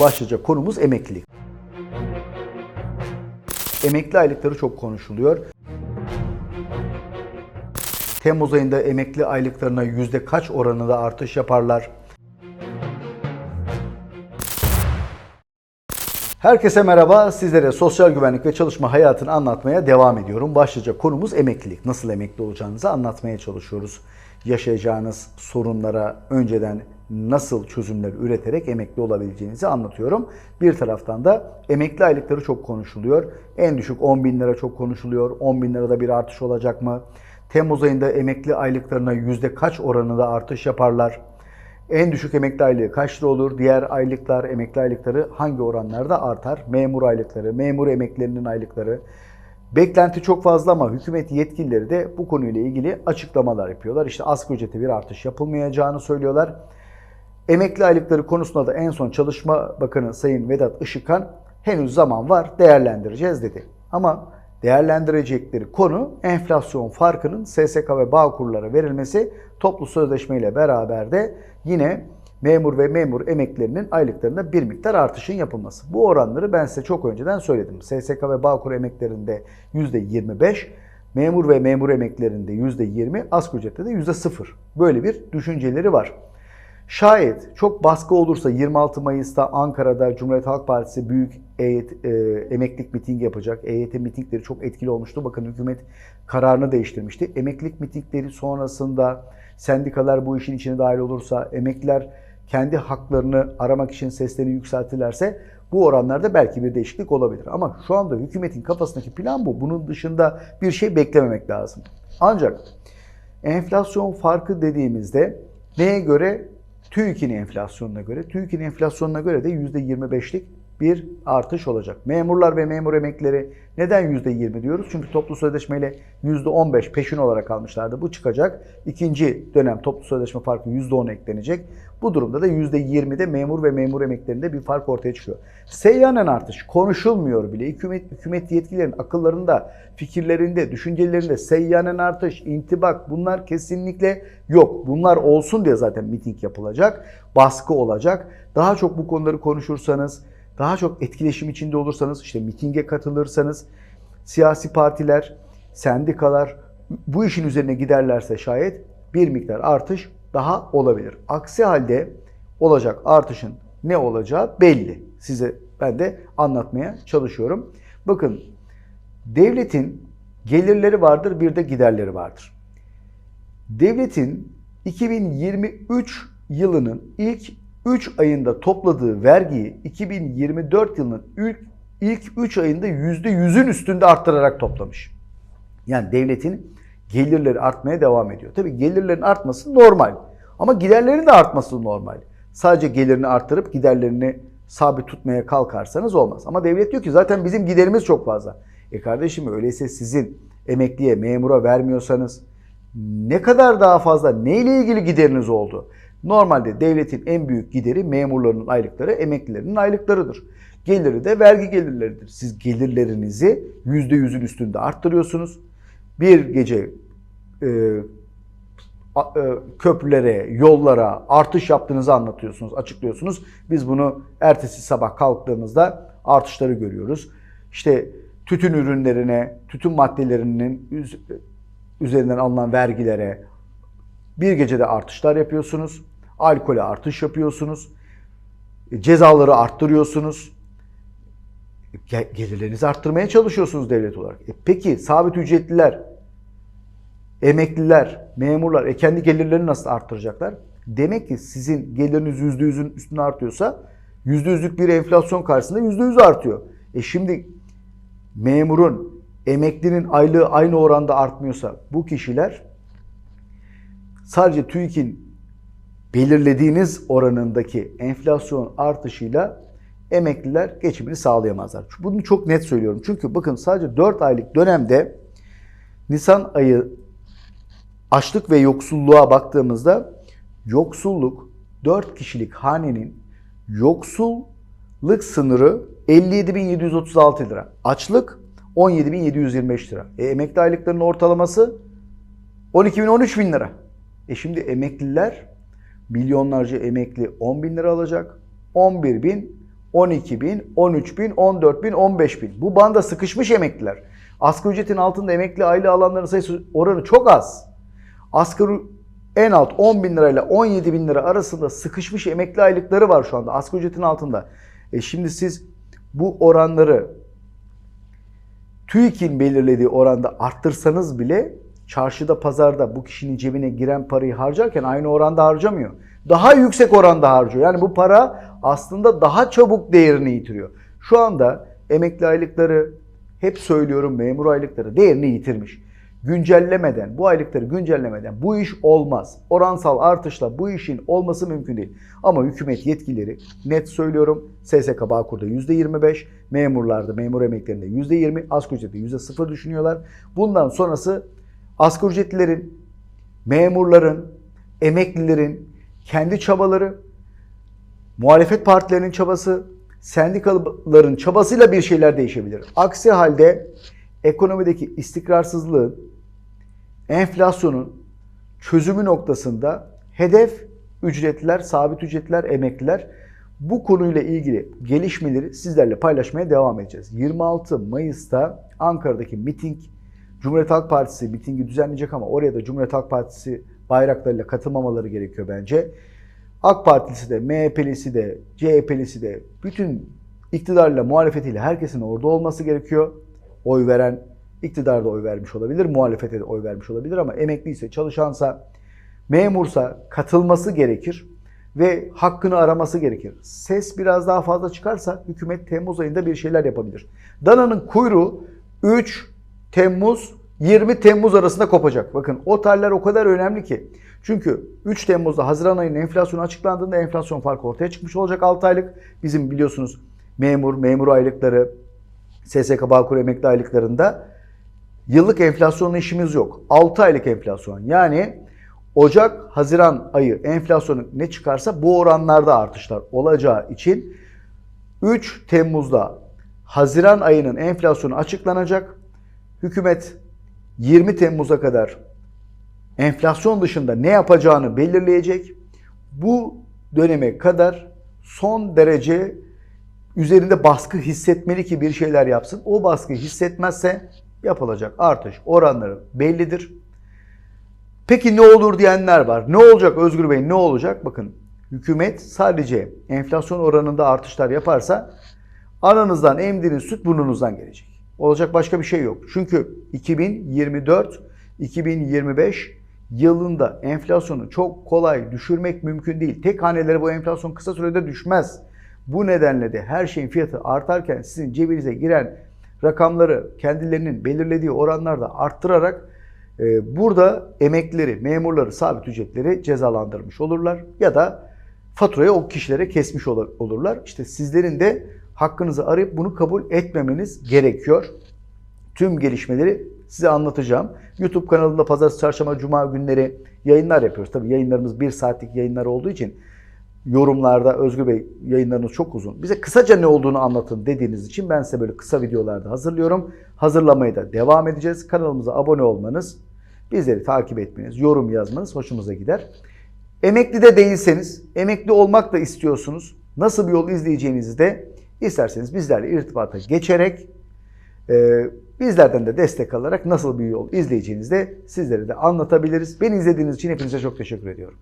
Başlıca konumuz emeklilik. Emekli aylıkları çok konuşuluyor. Temmuz ayında emekli aylıklarına yüzde kaç oranında artış yaparlar? Herkese merhaba. Sizlere sosyal güvenlik ve çalışma hayatını anlatmaya devam ediyorum. Başlıca konumuz emeklilik. Nasıl emekli olacağınızı anlatmaya çalışıyoruz. Yaşayacağınız sorunlara önceden nasıl çözümler üreterek emekli olabileceğinizi anlatıyorum. Bir taraftan da emekli aylıkları çok konuşuluyor. En düşük 10 bin lira çok konuşuluyor. 10 bin lirada bir artış olacak mı? Temmuz ayında emekli aylıklarına yüzde kaç oranında artış yaparlar? En düşük emekli aylığı kaç lira olur? Diğer aylıklar, emekli aylıkları hangi oranlarda artar? Memur aylıkları, memur emeklilerinin aylıkları. Beklenti çok fazla ama hükümet yetkilileri de bu konuyla ilgili açıklamalar yapıyorlar. İşte asgari ücrete bir artış yapılmayacağını söylüyorlar. Emekli aylıkları konusunda da en son Çalışma Bakanı Sayın Vedat Işıkhan henüz zaman var değerlendireceğiz dedi. Ama değerlendirecekleri konu enflasyon farkının SSK ve Bağkurlara verilmesi toplu sözleşme ile beraber de yine memur ve memur emeklilerinin aylıklarında bir miktar artışın yapılması. Bu oranları ben size çok önceden söyledim. SSK ve Bağkur emeklerinde %25, memur ve memur emeklerinde %20, asgari ücrette de %0. Böyle bir düşünceleri var. Şayet çok baskı olursa 26 Mayıs'ta Ankara'da Cumhuriyet Halk Partisi büyük EYT, e, emeklilik mitingi yapacak. EYT mitingleri çok etkili olmuştu. Bakın hükümet kararını değiştirmişti. Emeklilik mitingleri sonrasında sendikalar bu işin içine dahil olursa, emekliler kendi haklarını aramak için seslerini yükseltirlerse bu oranlarda belki bir değişiklik olabilir. Ama şu anda hükümetin kafasındaki plan bu. Bunun dışında bir şey beklememek lazım. Ancak enflasyon farkı dediğimizde neye göre? TÜİK'in enflasyonuna göre. TÜİK'in enflasyonuna göre de %25'lik bir artış olacak. Memurlar ve memur emeklileri neden %20 diyoruz? Çünkü toplu sözleşmeyle %15 peşin olarak almışlardı. Bu çıkacak. İkinci dönem toplu sözleşme farkı %10 eklenecek. Bu durumda da %20'de memur ve memur emeklerinde bir fark ortaya çıkıyor. Seyyanen artış konuşulmuyor bile. Hükümet, hükümet yetkililerin akıllarında, fikirlerinde, düşüncelerinde seyyanen artış, intibak bunlar kesinlikle yok. Bunlar olsun diye zaten miting yapılacak, baskı olacak. Daha çok bu konuları konuşursanız, daha çok etkileşim içinde olursanız, işte mitinge katılırsanız, siyasi partiler, sendikalar bu işin üzerine giderlerse şayet bir miktar artış daha olabilir. Aksi halde olacak artışın ne olacağı belli. Size ben de anlatmaya çalışıyorum. Bakın devletin gelirleri vardır bir de giderleri vardır. Devletin 2023 yılının ilk 3 ayında topladığı vergiyi 2024 yılının ilk, ilk 3 ayında %100'ün üstünde arttırarak toplamış. Yani devletin gelirleri artmaya devam ediyor. Tabii gelirlerin artması normal ama giderlerin de artması normal. Sadece gelirini arttırıp giderlerini sabit tutmaya kalkarsanız olmaz. Ama devlet diyor ki zaten bizim giderimiz çok fazla. E kardeşim öyleyse sizin emekliye, memura vermiyorsanız ne kadar daha fazla neyle ilgili gideriniz oldu? Normalde devletin en büyük gideri memurlarının aylıkları, emeklilerinin aylıklarıdır. Geliri de vergi gelirleridir. Siz gelirlerinizi %100'ün üstünde arttırıyorsunuz. Bir gece e, e, köprülere, yollara artış yaptığınızı anlatıyorsunuz, açıklıyorsunuz. Biz bunu ertesi sabah kalktığımızda artışları görüyoruz. İşte tütün ürünlerine, tütün maddelerinin üz- üzerinden alınan vergilere bir gecede artışlar yapıyorsunuz. Alkole artış yapıyorsunuz. E, Cezaları arttırıyorsunuz. Ge- Gelirlerinizi arttırmaya çalışıyorsunuz devlet olarak. E peki sabit ücretliler, emekliler, memurlar e kendi gelirlerini nasıl arttıracaklar? Demek ki sizin geliriniz %100'ün üstüne artıyorsa %100'lük bir enflasyon karşısında %100 artıyor. E şimdi memurun, emeklinin aylığı aynı oranda artmıyorsa bu kişiler sadece TÜİK'in belirlediğiniz oranındaki enflasyon artışıyla emekliler geçimini sağlayamazlar. Bunu çok net söylüyorum. Çünkü bakın sadece 4 aylık dönemde Nisan ayı açlık ve yoksulluğa baktığımızda yoksulluk 4 kişilik hanenin yoksulluk sınırı 57.736 lira. Açlık 17.725 lira. E, emekli aylıklarının ortalaması 12.000-13 bin lira. E şimdi emekliler milyonlarca emekli 10 bin lira alacak. 11 bin 12 bin, 13 bin, 14 bin, 15 bin. Bu banda sıkışmış emekliler. Asgari ücretin altında emekli aile alanların sayısı oranı çok az. Asgari en alt 10 bin lirayla 17 bin lira arasında sıkışmış emekli aylıkları var şu anda asgari ücretin altında. E şimdi siz bu oranları TÜİK'in belirlediği oranda arttırsanız bile çarşıda pazarda bu kişinin cebine giren parayı harcarken aynı oranda harcamıyor. Daha yüksek oranda harcıyor. Yani bu para aslında daha çabuk değerini yitiriyor. Şu anda emekli aylıkları hep söylüyorum memur aylıkları değerini yitirmiş. Güncellemeden, bu aylıkları güncellemeden bu iş olmaz. Oransal artışla bu işin olması mümkün değil. Ama hükümet yetkileri net söylüyorum SSK Bağkur'da %25, memurlarda, memur emeklerinde %20, asgari ücrette %0 düşünüyorlar. Bundan sonrası asgari ücretlilerin, memurların, emeklilerin kendi çabaları, muhalefet partilerinin çabası, sendikaların çabasıyla bir şeyler değişebilir. Aksi halde ekonomideki istikrarsızlığın, enflasyonun çözümü noktasında hedef ücretliler, sabit ücretliler, emekliler bu konuyla ilgili gelişmeleri sizlerle paylaşmaya devam edeceğiz. 26 Mayıs'ta Ankara'daki miting Cumhuriyet Halk Partisi mitingi düzenleyecek ama oraya da Cumhuriyet Halk Partisi bayraklarıyla katılmamaları gerekiyor bence. AK Partilisi de, MHP'lisi de, CHP'lisi de bütün iktidarla muhalefetiyle herkesin orada olması gerekiyor. Oy veren iktidarda oy vermiş olabilir, muhalefete de oy vermiş olabilir ama emekliyse, çalışansa, memursa katılması gerekir ve hakkını araması gerekir. Ses biraz daha fazla çıkarsa hükümet Temmuz ayında bir şeyler yapabilir. Dana'nın kuyruğu 3 Temmuz 20 Temmuz arasında kopacak. Bakın o tarihler o kadar önemli ki. Çünkü 3 Temmuz'da Haziran ayının enflasyonu açıklandığında enflasyon farkı ortaya çıkmış olacak 6 aylık. Bizim biliyorsunuz memur, memur aylıkları, SSK Bağkur emekli aylıklarında yıllık enflasyonla işimiz yok. 6 aylık enflasyon. Yani Ocak, Haziran ayı enflasyonu ne çıkarsa bu oranlarda artışlar olacağı için 3 Temmuz'da Haziran ayının enflasyonu açıklanacak. Hükümet 20 Temmuz'a kadar enflasyon dışında ne yapacağını belirleyecek. Bu döneme kadar son derece üzerinde baskı hissetmeli ki bir şeyler yapsın. O baskı hissetmezse yapılacak artış oranları bellidir. Peki ne olur diyenler var. Ne olacak Özgür Bey ne olacak? Bakın hükümet sadece enflasyon oranında artışlar yaparsa aranızdan emdiğiniz süt burnunuzdan gelecek. Olacak başka bir şey yok. Çünkü 2024-2025 yılında enflasyonu çok kolay düşürmek mümkün değil. Tek hanelere bu enflasyon kısa sürede düşmez. Bu nedenle de her şeyin fiyatı artarken sizin cebinize giren rakamları kendilerinin belirlediği oranlarda arttırarak e, burada emeklileri, memurları, sabit ücretleri cezalandırmış olurlar ya da faturayı o kişilere kesmiş olurlar. İşte sizlerin de hakkınızı arayıp bunu kabul etmemeniz gerekiyor. Tüm gelişmeleri size anlatacağım. YouTube kanalında pazartesi, çarşamba, cuma günleri yayınlar yapıyoruz. Tabii yayınlarımız bir saatlik yayınlar olduğu için yorumlarda Özgür Bey yayınlarınız çok uzun. Bize kısaca ne olduğunu anlatın dediğiniz için ben size böyle kısa videolarda hazırlıyorum. Hazırlamaya da devam edeceğiz. Kanalımıza abone olmanız, bizleri takip etmeniz, yorum yazmanız hoşumuza gider. Emekli de değilseniz, emekli olmak da istiyorsunuz. Nasıl bir yol izleyeceğinizi de isterseniz bizlerle irtibata geçerek e, bizlerden de destek alarak nasıl bir yol izleyeceğinizi de sizlere de anlatabiliriz. Beni izlediğiniz için hepinize çok teşekkür ediyorum.